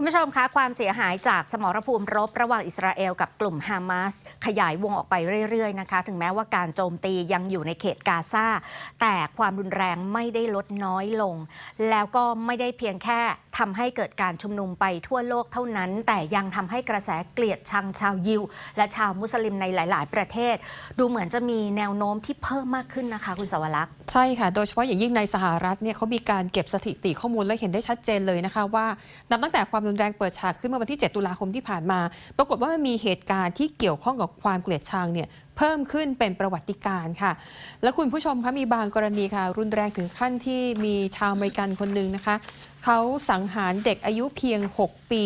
คุณผู้ชมคะความเสียหายจากสมรภูมิรบระหว่างอิสราเอลกับกลุ่มฮามาสขยายวงออกไปเรื่อยๆนะคะ ถึงแม้ว่าการโจมตียังอยู่ในเขตกาซาแต่ความรุนแรงไม่ได้ลดน้อยลง แล้วก็ไม่ได้เพียงแค่ทำให้เกิดการชุมนุมไปทั่วโลกเท่านั้น แต่ยังทำให้กระแสเกลียดชังชาวยิว และชาวมุสลิมในหลาย ๆ ประเทศ ดูเหมือนจะมีแนวโน้มที่เพิ่มมากขึ้นนะคะ คุณสวรักษ์ใช่ค่ะ โดยเฉพาะอย่างยิ่งในสหรัฐเนี่ยเขามีการเก็บสถิติข้อมูลและเห็นได้ชัดเจนเลยนะคะว่านับตั้งแต่ความรุนแรงเปิดฉากขึ้นเมื่อวันที่ 7 ตุลาคมที่ผ่านมา ปรากฏว่ามันมีเหตุการณ์ที่เกี่ยวข้องกับความเกลียดชังเนี่ยเพิ่มขึ้นเป็นประวัติการ์ค่ะ และคุณผู้ชมคะมีบางกรณีค่ะ รุนแรงถึงขั้นที่มีชาวอเมริกันคนหนึ่งนะคะเขาสังหารเด็กอายุเพียง 6 ปี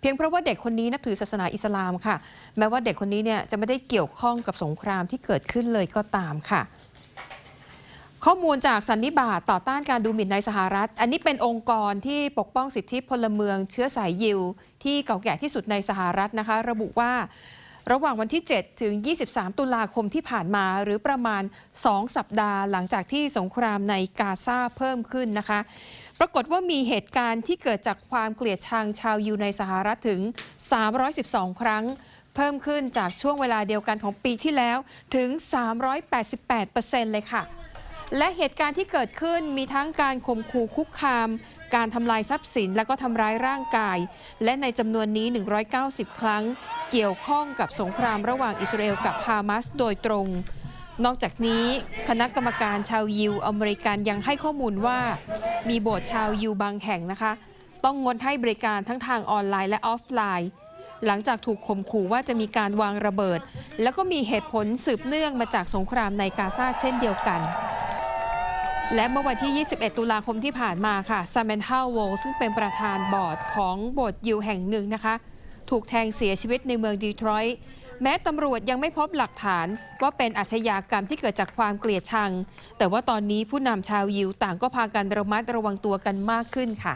เพียงเพราะว่าเด็กคนนี้นับถือศาสนาอิสลามค่ะ แม้ว่าเด็กคนนี้เนี่ยจะไม่ได้เกี่ยวข้องกับสงครามที่เกิดขึ้นเลยก็ตามค่ะ ข้อมูลจากสันนิบาตต่อต้านการดูหมิ่นในสหรัฐ อันนี้เป็นองค์กรที่ปกป้องสิทธิพลเมืองเชื้อสายยิว ที่เก่าแก่ที่สุดในสหรัฐนะคะ ระบุว่าระหว่างวันที่ 7 ถึง 23 ตุลาคมที่ผ่านมา หรือประมาณ 2 สัปดาห์หลังจากที่สงครามในกาซาเพิ่มขึ้นนะคะ ปรากฏว่ามีเหตุการณ์ที่เกิดจากความเกลียดชังชาวยิวในสหรัฐถึง 312 ครั้ง เพิ่มขึ้นจากช่วงเวลาเดียวกันของปีที่แล้วถึง 388%เลยค่ะ และเหตุการณ์ที่เกิดขึ้นมีทั้งการข่มขู่คุกคาม การทำลายทรัพย์สินและก็ทำร้ายร่างกาย และในจำนวนนี้ 190 ครั้ง เกี่ยวข้องกับสงครามระหว่างอิสราเอลกับฮามาสโดยตรง นอกจากนี้ คณะกรรมการชาวยิวอเมริกันยังให้ข้อมูลว่า มีโบสถ์ชาวยิวบางแห่งนะคะ ต้องงดให้บริการทั้งทางออนไลน์และออฟไลน์หลังจากถูกข่มขู่ว่าจะมีการวางระเบิด แล้วก็มีเหตุผลสืบเนื่องมาจากสงครามในกาซาเช่นเดียวกัน และเมื่อวันที่ 21 ตุลาคมที่ผ่านมาค่ะซาม a น t าโวซึ่งเป็นประธานบอร์ดของโบสถ์ยิวแห่งหนึ่งนะคะ ถูกแทงเสียชีวิตในเมืองดีทรอยต์แม้ตำรวจยังไม่พบหลักฐานว่าเป็นอาชญากรรมที่เกิดจากความเกลียดชัง แต่ว่าตอนนี้ผู้นำชาวยิวต่างก็พากันระมัดระวังตัวกันมากขึ้นค่ะ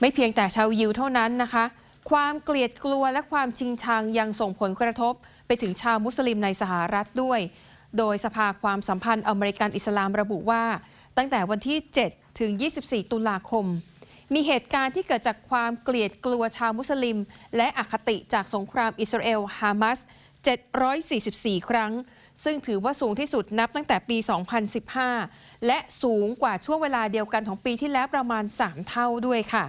ไม่เพียงแต่ชาวยิวเท่านั้นนะคะ ความเกลียดกลัวและความชิงชังยังส่งผลกระทบไปถึงชาวมุสลิมในสหรัฐด้วย โดยสภาความสัมพันธ์อเมริกันอิสลามระบุว่า ตั้งแต่วันที่ 7 ถึง 24 ตุลาคม มีเหตุการณ์ที่เกิดจากความเกลียดกลัวชาวมุสลิม และอคติจากสงครามอิสราเอลฮามาส 744 ครั้ง ซึ่งถือว่าสูงที่สุดนับตั้งแต่ปี 2015 และสูงกว่าช่วงเวลาเดียวกันของปีที่แล้วประมาณ 3 เท่าด้วยค่ะ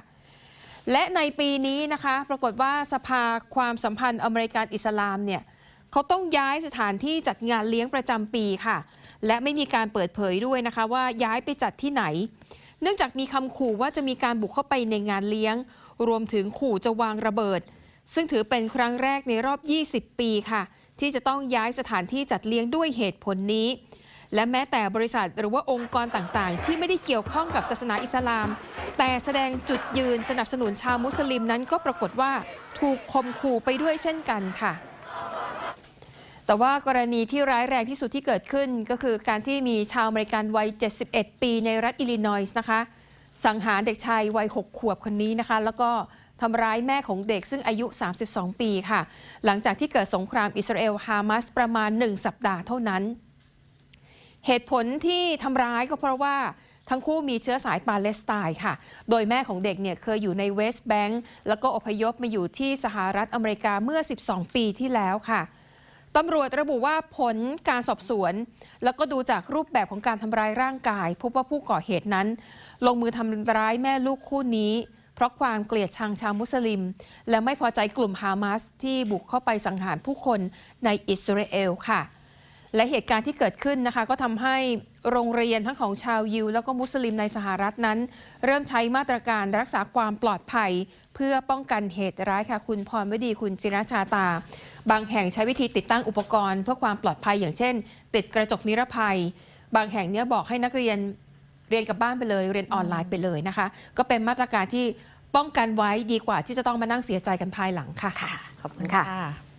และในปีนี้นะคะ ปรากฏว่าสภาความสัมพันธ์อเมริกันอิสลามเนี่ย เขาต้องย้ายสถานที่จัดงานเลี้ยงประจำปีค่ะ และไม่มีการเปิดเผยด้วยนะคะว่าย้ายไปจัดที่ไหน เนื่องจากมีคำขู่ว่าจะมีการบุกเข้าไปในงานเลี้ยง รวมถึงขู่จะวางระเบิด ซึ่งถือเป็นครั้งแรกในรอบ 20 ปีค่ะ ที่จะต้องย้ายสถานที่จัดเลี้ยงด้วยเหตุผลนี้ และแม้แต่บริษัทหรือว่าองค์กรต่างๆ ที่ไม่ได้เกี่ยวข้องกับศาสนาอิสลาม แต่แสดงจุดยืนสนับสนุนชาวมุสลิมนั้นก็ปรากฏว่า ถูกข่มขู่ไปด้วยเช่นกันค่ะ แต่ว่ากรณีที่ร้ายแรงที่สุดที่เกิดขึ้น ก็คือการที่มีชาวอเมริกันวัย 71 ปีในรัฐอิลลินอยส์นะคะ สังหารเด็กชายวัย 6 ขวบคนนี้นะคะ แล้วก็ทำร้ายแม่ของเด็กซึ่งอายุ 32 ปีค่ะ หลังจากที่เกิดสงครามอิสราเอลฮามาสประมาณ 1 สัปดาห์เท่านั้น เหตุผลที่ทำร้ายก็เพราะว่าทั้งคู่มีเชื้อสายปาเลสไตน์ค่ะ โดยแม่ของเด็กเนี่ยเคยอยู่ในเวสต์แบงก์แล้วก็อพยพมาอยู่ที่สหรัฐอเมริกาเมื่อ 12 ปีที่แล้วค่ะ ตำรวจระบุว่าผลการสอบสวน แล้วก็ดูจากรูปแบบของการทำร้ายร่างกาย พบว่าผู้ก่อเหตุนั้น ลงมือทำร้ายแม่ลูกคู่นี้ เพราะความเกลียดชังชาวมุสลิม และไม่พอใจกลุ่มฮามาสที่บุกเข้าไปสังหารผู้คนในอิสราเอลค่ะ และเหตุการณ์ที่เกิดขึ้นนะคะ ก็ทำให้โรงเรียนทั้งของชาวยิว แล้วก็มุสลิมในสหรัฐนั้น เริ่มใช้มาตรการรักษาความปลอดภัย เพื่อป้องกันเหตุร้ายค่ะ คุณพรวดีคุณจิรชาตา บางแห่งใช้วิธีติดตั้งอุปกรณ์ เพื่อความปลอดภัยอย่างเช่น ติดกระจกนิรภัย บางแห่งเนี้ยบอกให้นักเรียนเรียนกับบ้านไปเลย เรียนออนไลน์ไปเลยนะคะ ก็เป็นมาตรการที่ป้องกันไว้ดีกว่าที่จะต้องมานั่งเสียใจกันภายหลังค่ะค่ะขอบคุณค่ะค่ะ